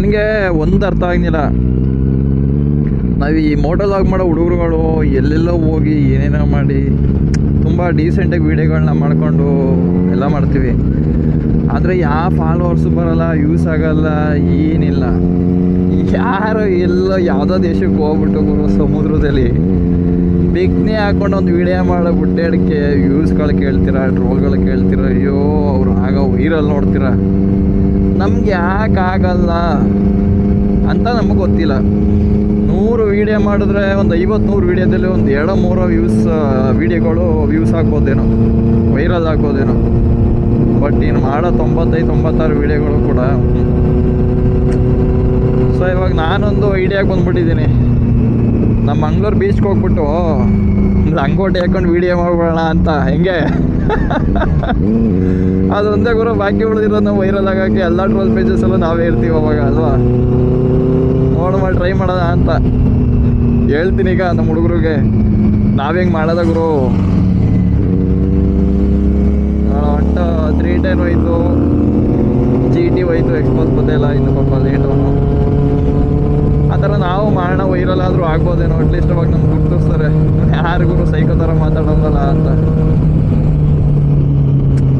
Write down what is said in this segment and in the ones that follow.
ನನಗೆ ಒಂದು ಅರ್ಥ ಆಗಿಲ್ಲ ನಾವು ಈ ಮೋಟೋಲಾಗ್ ಮಾಡೋ ಹುಡುಗರುಗಳು ಎಲ್ಲೆಲ್ಲೋ ಹೋಗಿ ಏನೇನೋ ಮಾಡಿ ತುಂಬ ಡೀಸೆಂಟಾಗಿ ವೀಡಿಯೋಗಳನ್ನ ಮಾಡಿಕೊಂಡು ಎಲ್ಲ ಮಾಡ್ತೀವಿ. ಆದರೆ ಯಾವ ಫಾಲೋವರ್ಸು ಬರೋಲ್ಲ ಯೂಸ್ ಆಗಲ್ಲ, ಏನಿಲ್ಲ. ಯಾರು ಎಲ್ಲ ಯಾವುದೋ ದೇಶಕ್ಕೆ ಹೋಗ್ಬಿಟ್ಟು ಗುರು ಸಮುದ್ರದಲ್ಲಿ ಬಿಗ್ನೆ ಹಾಕೊಂಡು ಒಂದು ವಿಡಿಯೋ ಮಾಡೋ ಬುಟ್ಟೆಡ್ಕೆ ವ್ಯೂಸ್ಗಳು ಕೇಳ್ತೀರಾ ಟ್ರೋಲ್ಗಳು ಕೇಳ್ತೀರಾ, ಅಯ್ಯೋ ಅವ್ರು ಆಗ ವೈರಲ್ ನೋಡ್ತೀರಾ. ನಮ್ಗೆ ಯಾಕೆ ಆಗಲ್ಲ ಅಂತ ನಮಗೆ ಗೊತ್ತಿಲ್ಲ. ನೂರು ವೀಡಿಯೋ ಮಾಡಿದ್ರೆ ಒಂದು ಐವತ್ತು ನೂರು ವೀಡಿಯೋದಲ್ಲಿ ಒಂದು ಎರಡು ಮೂರು ವ್ಯೂಸ್ ವೀಡಿಯೋಗಳು ವ್ಯೂಸ್ ಆಗ್ಬೋದೇನೋ ವೈರಲ್ ಹಾಕೋದೇನೋ ಬಟ್ ಇನ್ನು ಮಾಡೋ ತೊಂಬತ್ತೈದು, ತೊಂಬತ್ತಾರು ವೀಡಿಯೋಗಳು ಕೂಡ ಸೊ ಇವಾಗ ನಾನೊಂದು ಐಡಿಯಾಗೆ ಬಂದ್ಬಿಟ್ಟಿದ್ದೀನಿ. ನಮ್ಮ ಮಂಗ್ಳೂರು ಬೀಚ್ಗೆ ಹೋಗ್ಬಿಟ್ಟು ಲಂಗೋಟಿ ಹಾಕೊಂಡು ವಿಡಿಯೋ ಮಾಡ್ಬಿಡೋಣ ಅಂತ ಹೆಂಗೆ? ಅದೊಂದೇ ಗುರು ಬಾಕಿ ಉಳಿದಿರೋದು ವೈರಲ್ ಆಗಕ್ಕೆ ಎಲ್ಲ ಟ್ರೋಲ್ ಎಲ್ಲ ನಾವೇ ಇರ್ತೀವಿ ಅವಾಗ ಅಲ್ವಾ? ಮಾಡಿ ಟ್ರೈ ಮಾಡೋಣ ಅಂತ. ಹೇಳ್ತೀನಿ ಈಗ ನಮ್ಮ ಹುಡುಗರಿಗೆ. ನಾವೇಂಗೆ ಮಾಡೋದ ಗುರು? ಒಟ್ಟು ತ್ರೀ ಟೆನ್ ಹೋಯ್ತು. ಜಿ ಟಿ ಹೋಯ್ತು ಎಕ್ಸ್ಪೋಸ್ ಬಂದಿಲ್ಲ ಇನ್ನು ಪಾಪ ಲೇಟು ನಾವು ಆದರೂ ಆಗ್ಬೋದೇನೋ ಅಟ್ಲೀಸ್ಟ್ ಅವಾಗ ನಮ್ಗೆ ಗುರ್ತಿಸ್ತಾರೆ. ಯಾರಿಗೂ ಸೈಕೋ ಥರ ಮಾತಾಡೋದಲ್ಲ ಅಂತ.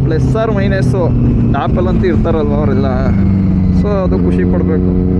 ಪ್ಲಸ್ ಆರ್ ಮೈನಸ್ಸು ಅಂತ ಇರ್ತಾರಲ್ವ ಅವರೆಲ್ಲ. ಸೊ ಅದು ಖುಷಿ ಪಡಬೇಕು.